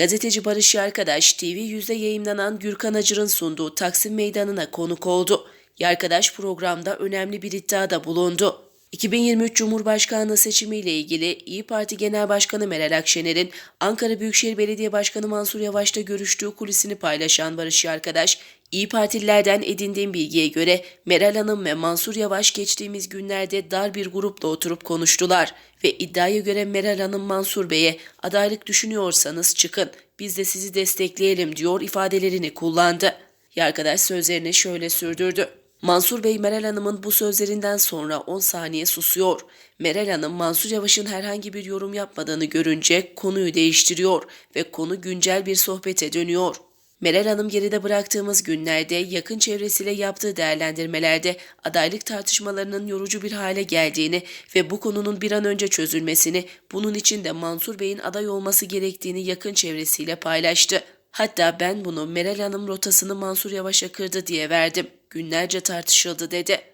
Gazeteci Barış Yarkadaş TV yüzde yayınlanan Gürkan Acır'ın sunduğu Taksim Meydanı'na konuk oldu. Yarkadaş programda önemli bir iddiada bulundu. 2023 Cumhurbaşkanlığı seçimiyle ilgili İyi Parti Genel Başkanı Meral Akşener'in Ankara Büyükşehir Belediye Başkanı Mansur Yavaş'la görüştüğü kulisini paylaşan Barış Yarkadaş, İyi Partililerden edindiğim bilgiye göre Meral Hanım ve Mansur Yavaş geçtiğimiz günlerde dar bir grupla oturup konuştular ve iddiaya göre Meral Hanım Mansur Bey'e adaylık düşünüyorsanız çıkın biz de sizi destekleyelim diyor ifadelerini kullandı. Yarkadaş sözlerini şöyle sürdürdü. Mansur Bey Meral Hanım'ın bu sözlerinden sonra 10 saniye susuyor. Meral Hanım Mansur Yavaş'ın herhangi bir yorum yapmadığını görünce konuyu değiştiriyor ve konu güncel bir sohbete dönüyor. Meral Hanım geride bıraktığımız günlerde yakın çevresiyle yaptığı değerlendirmelerde adaylık tartışmalarının yorucu bir hale geldiğini ve bu konunun bir an önce çözülmesini, bunun için de Mansur Bey'in aday olması gerektiğini yakın çevresiyle paylaştı. Hatta ben bunu Meral Hanım rotasını Mansur Yavaş'a kırdı diye verdim. Günlerce tartışıldı dedi.